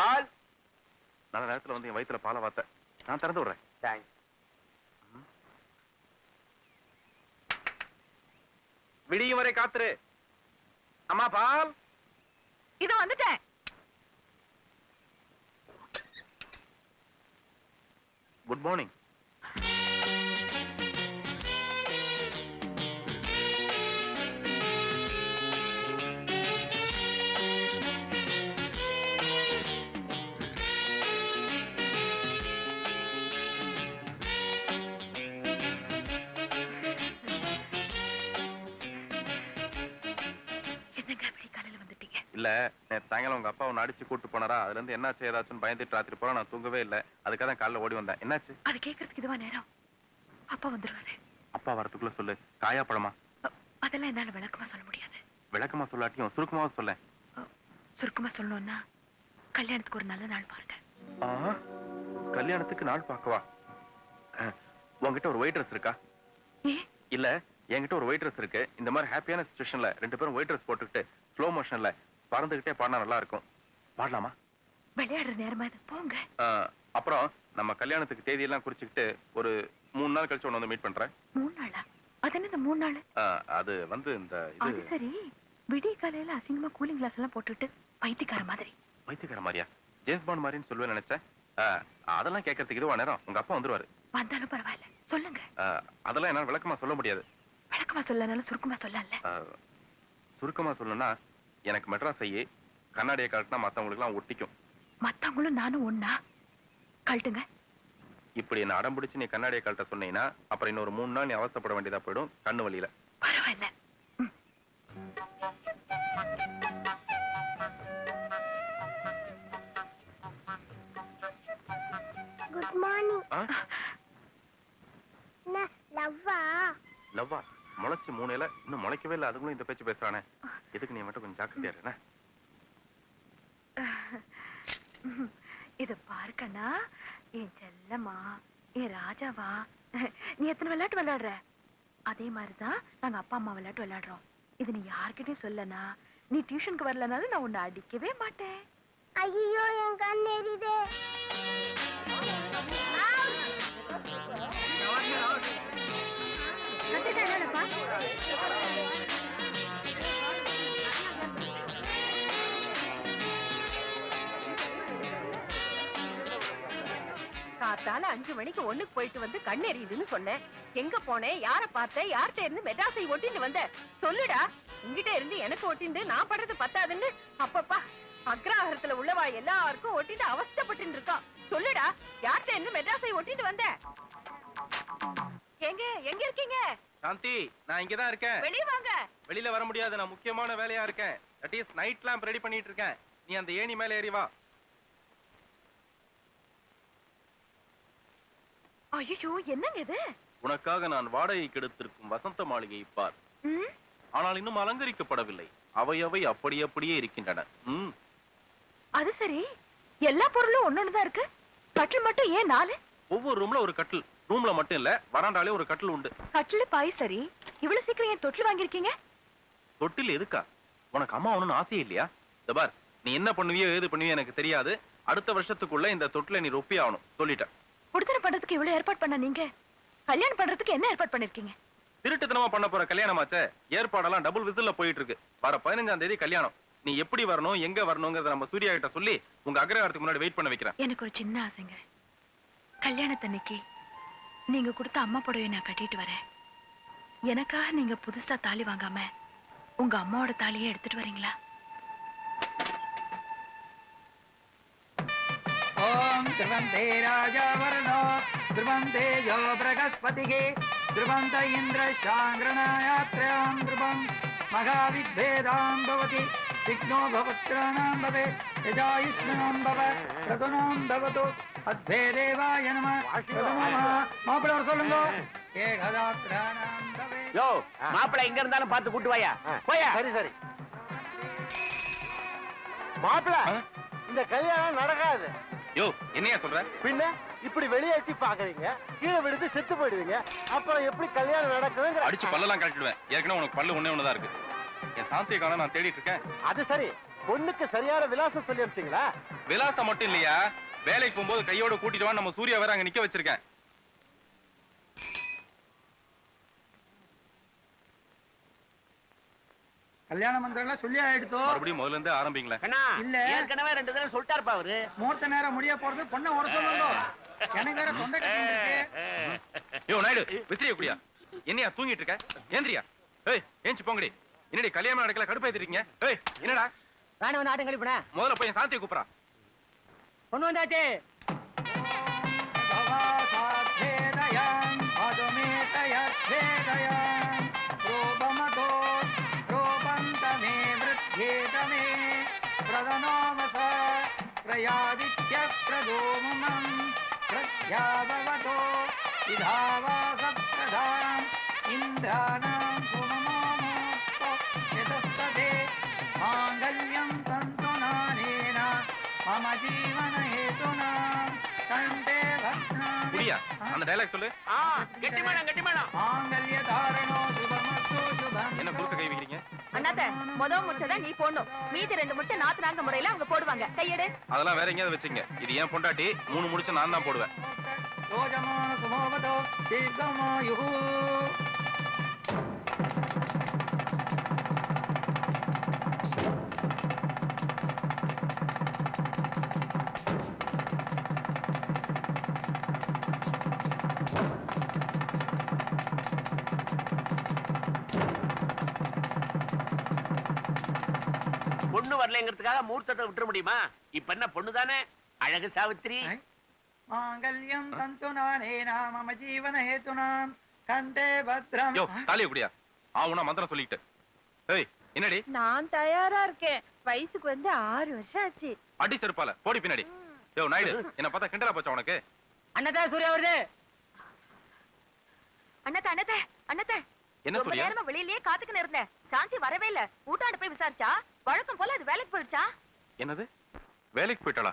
பால். நல்ல நேரத்துல வந்து என் வயித்துல பாலை வாத்த. நான் திறந்து விடுறேன். தேங்க்ஸ் விடியும் வரை காத்துரு. அம்மா பால். இது வந்துட்டேன். குட் மார்னிங் இல்ல நேத்து சாயங்காலம் உங்க அப்பா உன்னை அடிச்சு கூட்டு போனாரா? அதுல இருந்து என்னாச்சு ஏதாச்சுன்னு பயந்துட்டு ராத்திரி போல நான் தூங்கவே இல்ல. அதுக்காக தான் காலைல ஓடி வந்தேன். என்னாச்சு? அது கேக்குறதுக்கு இதுவா நேரம்? அப்பா வந்துருவாரு. அப்பா வரதுக்குள்ள சொல்லு. காயா பழமா? அதெல்லாம் என்னால விளக்கமா சொல்ல முடியாது. விளக்கமா சொல்லாட்டியும் சுருக்கமாவும் சொல்ல சுருக்கமா சொல்லணும்னா கல்யாணத்துக்கு ஒரு நல்ல நாள் பாருங்க. கல்யாணத்துக்கு நாள் பார்க்கவா? உன்கிட்ட ஒரு ஒயிட் ட்ரெஸ் இருக்கா? இல்ல என்கிட்ட ஒரு ஒயிட் ட்ரெஸ் இருக்கு. இந்த மாதிரி ஹாப்பியான சுச்சுவேஷன்ல ரெண்டு பேரும் ஒயிட் ட்ரெஸ் போட்டுக்கிட்டு ஸ்லோ மோஷன்ல பறந்துகிட்டே பாடினா நல்லா இருக்கும் பாடலாமா? விளையாடுற நேரமா இது போங்க. அப்புறம் நம்ம கல்யாணத்துக்கு தேதியெல்லாம் குறிச்சுக்கிட்டு ஒரு மூணு நாள் கழிச்சு உன்னை வந்து மீட் பண்றேன். மூணு நாளா? அது என்ன இந்த மூணு நாள்? அது வந்து இந்த அது சரி. விடிய காலையில அசிங்கமா கூலிங் கிளாஸ் எல்லாம் போட்டுட்டு பைத்தியக்கார மாதிரி. வைத்தியக்கார மாதிரியா? ஜேம்ஸ் பாண்ட் மாதிரின்னு சொல்லுவேன் நினைச்சேன். அதெல்லாம் கேட்கறதுக்கு இதுவா நேரம். உங்க அப்பா வந்துருவாரு. வந்தாலும் பரவாயில்ல. சொல்லுங்க. அதெல்லாம் என்னால விளக்கமா சொல்ல முடியாது. விளக்கமா சொல்லனாலும் சுருக்கமா சொல்லல சுருக்கமா சொல்லணும்னா எனக்கு மெட்ராஸ் ஐயே கண்ணாடியை காட்டினா மத்தவங்களுக்கு எல்லாம் ஒட்டிக்கும். மத்தவங்களும் நானும் ஒண்ணா? கழட்டுங்க. இப்படி என்ன அடம் பிடிச்சு நீ கண்ணாடியை கழட்ட சொன்னீங்கன்னா அப்புறம் இன்னொரு மூணு நாள் நீ அவசப்பட வேண்டியதா போயிடும். கண்ணு வலியில. பரவாயில்ல. குட் மார்னிங் ஆ? என்ன லவ்வா? லவ்வா? முளைச்சு மூணு இலை இன்னும் முளைக்கவே இல்லை. அதுக்குள்ள இந்த பேச்சு பேசுறானே. எதுக்கு நீ மட்டும் கொஞ்சம் ஜாக்கிரதையா இரு, என்ன? இது பார்க்கண்ணா என் செல்லம்மா என் ராஜாவா. நீ எத்தனை விளையாட்டு விளையாடுற? அதே மாதிரிதான் நாங்க அப்பா அம்மா விளையாட்டு விளையாடுறோம். இது நீ யார்கிட்டயும் சொல்லனா. நீ டியூஷனுக்கு வரலனாலும் நான் உன்னை அடிக்கவே மாட்டேன். ஐயோ என் கண் எரியுதே. காத்தால அஞ்சு மணிக்கு ஒண்ணுக்கு போயிட்டு வந்து கண் எரியுதுன்னு சொன்னேன். எங்க போனேன் யார பார்த்தேன் யார்கிட்ட இருந்து மெட்ராஸை ஒட்டிட்டு வந்த? சொல்லுடா. உங்ககிட்ட இருந்து எனக்கு ஒட்டிண்டு நான் படுறது பத்தாதுன்னு அப்பப்பா அக்ராஹரத்துல உள்ளவா எல்லாருக்கும் ஒட்டிட்டு அவஸ்தைப்பட்டு இருக்கான். சொல்லுடா. யார்கிட்ட இருந்து மெட்ராஸை ஒட்டிட்டு வந்த? எங்க? எங்க இருக்கீங்க? சாந்தி நான் இங்கதான் இருக்கேன். வெளிய வாங்க. வெளியில வர முடியாது. நான் முக்கியமான வேலையா இருக்கேன். That is night lamp ready பண்ணிட்டு இருக்கேன். நீ அந்த ஏணி மேல ஏறி வா. ஐயோ என்னங்க இது? உனக்காக நான் வாடகைக்கு எடுத்திருக்கும் வசந்த மாளிகையை பார்? ஆனால் இன்னும் அலங்கரிக்கப்படவில்லை. அவை அவை அப்படி அப்படியே இருக்கின்றன. அது சரி. எல்லா பொருளும் ஒன்னொன்னுதான் இருக்கு. கட்டில் மட்டும் ஏன் நாலு? ஒவ்வொரு ரூம்ல ஒரு கட்டில். ரூம்ல மட்டும் இல்ல வராண்டாலே ஒரு கட்டில் உண்டு. கட்டில் பாய் சரி. இவ்வளவு சீக்கிரம் ஏன் தொட்டில் வாங்கியிருக்கீங்க? தொட்டில் எதுக்கா? உனக்கு அம்மா ஒண்ணும் ஆசையே இல்லையா? இந்த பார் நீ என்ன பண்ணுவியோ ஏது பண்ணுவியோ எனக்கு தெரியாது. அடுத்த வருஷத்துக்குள்ள இந்த தொட்டில நீ ரொப்பி ஆகணும் சொல்லிட்டேன். குடுத்தன பண்றதுக்கு இவ்வளவு ஏற்பாடு பண்ண நீங்க? கல்யாணம் பண்றதுக்கு என்ன ஏற்பாடு பண்ணிருக்கீங்க? திருட்டுத்தனமா பண்ண போற கல்யாணமாச்சே? ஏற்பாடெல்லாம் டபுள் விசில்ல போயிட்டு இருக்கு வர பதினஞ்சாம் தேதி கல்யாணம். நீ எப்படி வரணும் எங்க வரணுங்கிறத நம்ம சூர்யா கிட்ட சொல்லி உங்க அக்ரஹாரத்துக்கு முன்னாடி வெயிட் பண்ண வைக்கிறேன். எனக்கு ஒரு சின்ன ஆசைங்க. கல்யாணத்தன்னைக்கு நீங்க கொடுத்த அம்மா புடவை நான் கட்டிட்டு வரேன். எனக்காக நீங்க புதுசா தாலி வாங்காம உங்க அம்மாவோட தாலியை எடுத்துட்டு வரீங்களா? ध्रुवन्ते राजावर्णो ध्रुवन्ते यो बृहस्पतिः ध्रुवन्त इन्द्रशाङ्ग्रणायात्रयां ध्रुवम् मघाविद्भेदां भवति विघ्नो भवत्राणां भवे यजायुष्मणां भव प्रदुनां भवतु अद्भेदेवाय नमः प्रदुनमः மாப்பிள்ளை சொல்லுங்க ஏகதாத்ராணாம் பவே யோ மாப்பிள்ளை எங்க இருந்தாலும் பார்த்து கூட்டு வாயா போயா சரி சரி மாப்பிள்ளை இந்த கல்யாணம் நடக்காது யோ என்னையா சொல்ற? பின்ன இப்படி வெளியேற்றி பாக்குறீங்க கீழே விழுந்து செத்து போயிடுவீங்க. அப்புறம் எப்படி கல்யாணம் நடக்குதுங்கிற அடிச்சு பல்லெல்லாம் கழட்டிடுவேன். ஏற்கனவே உனக்கு பல்லு ஒண்ணே ஒண்ணுதான் இருக்கு. என் சாந்தியை காண நான் தேடிட்டு இருக்கேன். அது சரி. பொண்ணுக்கு சரியான விலாசம் சொல்லி அனுப்பிச்சீங்களா விலாசம் மட்டும் இல்லையா? வேலைக்கு போகும்போது கையோட கூட்டிட்டு வா நம்ம சூர்யா வேற அங்க நிக்க வச்சிருக்கேன். கல்யாண மந்திரம் சொல்லி ஆயிடுத்தோ மறுபடியும் முதல்ல இருந்து ஆரம்பிங்களேன் கண்ணா இல்ல. ஏற்கனவே ரெண்டு தடவை சொல்லிட்டாருப்பா அவரு முகூர்த்த நேரம் முடிய போறது பொண்ணை ஓட சொல்லுங்க எனக்கு வேற தொண்டை கட்டி இருக்கு. யோ நாயுடு விசிறிய குடியா. என்னையா தூங்கிட்டு இருக்க? ஏந்திரியா? ஏய் ஏஞ்சி போங்கடி. என்னடி கல்யாணம் நடக்கல கடுப்பாயிட்டு இருக்கீங்க ஏய் என்னடா? வேணும் வந்து ஆட்டம் கழிப்பட முதல்ல போய் என் சாந்தியை கூப்பிடா பொண்ணு வந்தாச்சு. प्रयादित्यप्रदोमम् प्रत्याभवतो विधावासप्रदाम् इन्द्राणां सुममोक्तो यतस्तते माङ्गल्यं तन्तुनानेन मम जीवनहेतुना कण्ठे भद्राणि குடியா அந்த டைலாக் சொல்லு கெட்டி மேடம் கெட்டி மேடம் माङ्गल्यधारणो शुभमस्तु शुभम् என்ன குறுக்க கை வைக்கிறீங்க அண்ணாத்த முத முடிச்சதான் நீ போடணும். மீதி ரெண்டு முடிச்ச நாத்து நாங்க முறையில அவங்க போடுவாங்க. கையெடு. அதெல்லாம் வேற எங்கேயாவது வச்சுங்க. இது ஏன் பொண்டாட்டி மூணு முடிச்சு நான் தான் போடுவேன். வரலங்கிறதுக்காக மூர்த்தத்தை விட்டுற முடியுமா? இப்ப என்ன பொண்ணு தானே அழகு சாவித்ரி. மாங்கல்யம் தந்துனானே நாம ஜீவன ஹேத்துனாம் கண்டே பத்ரம். யோ தாலி எப்படியா அவனா மந்திரம் சொல்லிட்டு ஏய் என்னடி? நான் தயாரா இருக்கேன். வயசுக்கு வந்து ஆறு வருஷம் ஆச்சு. அடி செருப்பால போடி பின்னாடி. யோ நாயுடு என்ன பார்த்தா கிண்டலா போச்சா உனக்கு? அண்ணதா சூர்யா வருது. அண்ணதா அண்ணதா அண்ணதா என்ன சொல்லியா நேரமா வெளியிலயே காத்துக்கின்னு இருந்தேன். சாந்தி வரவே இல்ல. ஊட்டாண்டு போய் விசாரிச்சா? வழக்கம் போல அது வேலைக்கு போயிடுச்சா? என்னது? வேலைக்கு போயிட்டாளா?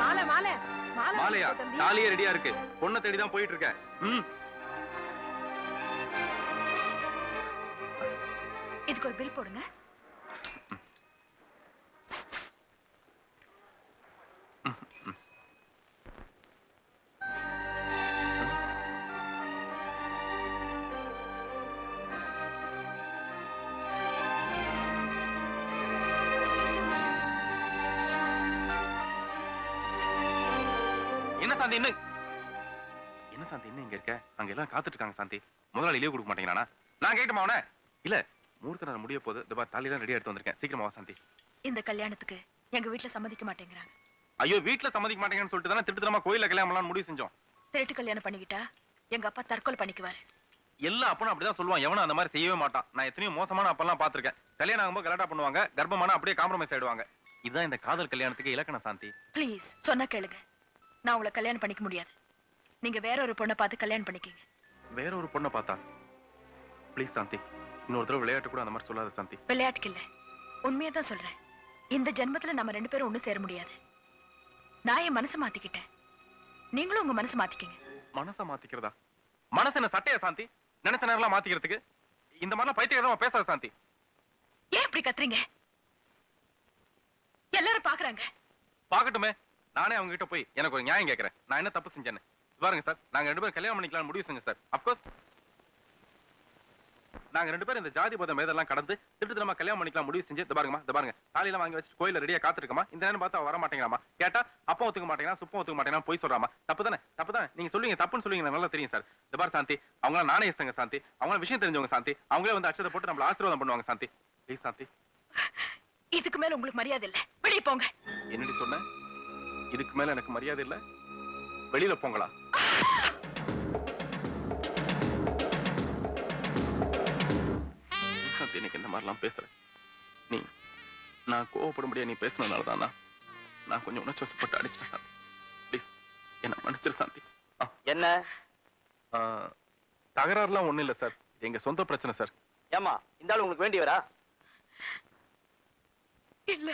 மாலை மாலை. மாலை மாலையா. தாலியே ரெடியா இருக்கு. பொண்ணை தேடி தான் போயிட்டு இருக்கேன். இதுக்கு ஒரு பில் போடுங்க. என்ன சாந்தி என்ன? சாந்தி இங்க இருக்க? அங்க எல்லாம் காத்துட்டு இருக்காங்க சாந்தி. முதலாளி லீவ் கொடுக்க மாட்டேங்கிறானா? நான் கேட்டுமா அவன? இல்ல மூர்த்த நேரம் முடிய போகுது இந்த தாலி எடுத்து வந்திருக்கேன். சீக்கிரமா சாந்தி. இந்த கல்யாணத்துக்கு எங்க வீட்டுல சம்மதிக்க மாட்டேங்கிறாங்க. ஐயோ வீட்ல சம்மதிக்க மாட்டேங்கன்னு சொல்லிட்டு தானே திட்டுத்தனமா கோயில கல்யாணம் முடிவு செஞ்சோம். திருட்டு கல்யாணம் பண்ணிக்கிட்டா எங்க அப்பா தற்கொலை பண்ணிக்குவாரு. எல்லா அப்பனும் அப்படிதான் சொல்லுவான். எவனும் அந்த மாதிரி செய்யவே மாட்டான். நான் எத்தனையோ மோசமான அப்பெல்லாம் பாத்திருக்கேன் கல்யாணம் ஆகும்போது கலாட்டா பண்ணுவாங்க. கர்ப்பமான அப்படியே காம்ப்ரமைஸ் ஆயிடுவாங்க. இதுதான் இந்த காதல் கல்யாணத்துக்கு இலக்கண சாந்தி. ப்ளீஸ் சொன்னா கேளுங்க. நான் உங்களை கல்யாணம் பண்ணிக்க முடியாது. நீங்க வேற ஒரு பொண்ணை பார்த்து கல்யாணம் பண்ணிக்கங்க. வேற ஒரு பொண்ணை பார்த்தா? ப்ளீஸ் சாந்தி. இன்னொரு தடவை விளையாட்டு கூட அந்த மாதிரி சொல்லாத சாந்தி. விளையாட்டுக்கு இல்ல. உண்மையை தான் சொல்றேன். இந்த ஜென்மத்துல நம்ம ரெண்டு பேரும் ஒண்ணு சேர முடியாது. நான் என் மனசை மாத்திக்கிட்டேன். நீங்களும் உங்க மனசை மாத்திக்கங்க. மனச மாத்திக்கிறதா? மனசு என்ன சட்டையா சாந்தி? நினைச்ச நேரம்லாம் மாத்திக்கிறதுக்கு? இந்த மாதிரிலாம் பைத்தியகாரமா பேசாத சாந்தி. ஏன் இப்படி கத்துறீங்க? எல்லாரும் பாக்குறாங்க பாக்கட்டுமே நானே அவங்க கிட்ட போய் எனக்கு ஒரு நியாயம் கேட்கறேன் நான் என்ன தப்பு செஞ்சேன்னு? பாருங்க சார் நாங்க ரெண்டு பேரும் கல்யாணம் பண்ணிக்கலாம் முடிவு செஞ்சோம் சார். அப்கோர்ஸ் நாங்க ரெண்டு பேரும் இந்த ஜாதி பதம் மேதெல்லாம் கடந்து திட்டத்தனமா கல்யாணம் பண்ணிக்கலாம் முடிவு செஞ்சு பாருங்கம்மா இந்த பாருங்க. தாலியெல்லாம் வாங்கி வச்சுட்டு கோயில ரெடியா காத்திருக்கமா? இந்த நேரம் பார்த்தா வர மாட்டேங்கிறாமா கேட்டா அப்பா ஒத்துக்க மாட்டேங்கிறான் சுப்பம் ஒத்துக்க மாட்டேங்கிறான் போய் சொல்றாமா? தப்பு தானே தப்பு தானே. நீங்க சொல்லுவீங்க தப்புன்னு சொல்லுவீங்க எனக்கு நல்லா தெரியும் சார். இந்த பாரு சாந்தி அவங்க நானே இசங்க சாந்தி அவங்க விஷயம் தெரிஞ்சவங்க சாந்தி அவங்களே வந்து அச்சதை போட்டு நம்மள ஆசீர்வாதம் பண்ணுவாங்க சாந்தி. ப்ளீஸ் சாந்தி. இதுக்கு மேல உங்களுக்கு மரியாதை இல்ல. வெளியே போங்க. என்னடி சொன்ன? இதுக்கு மேல எனக்கு மரியாதை இல்ல. வெளியில போங்களா? சாந்தி எனக்கு இந்த மாதிரிலாம் பேசுற நீ நான் கோவப்படும்படியா நீ பேசுனதுனால தான் நான் கொஞ்சம் உணர்ச்சி வசப்பட்டு அடிச்சிட்டேன் சாந்தி. ப்ளீஸ் என்ன மன்னிச்சிரு சாந்தி. என்ன? தகராறுலாம் ஒண்ணும் இல்ல சார். எங்க சொந்த பிரச்சனை சார். ஏமா இந்த ஆளு உங்களுக்கு வேண்டியவரா? இல்ல.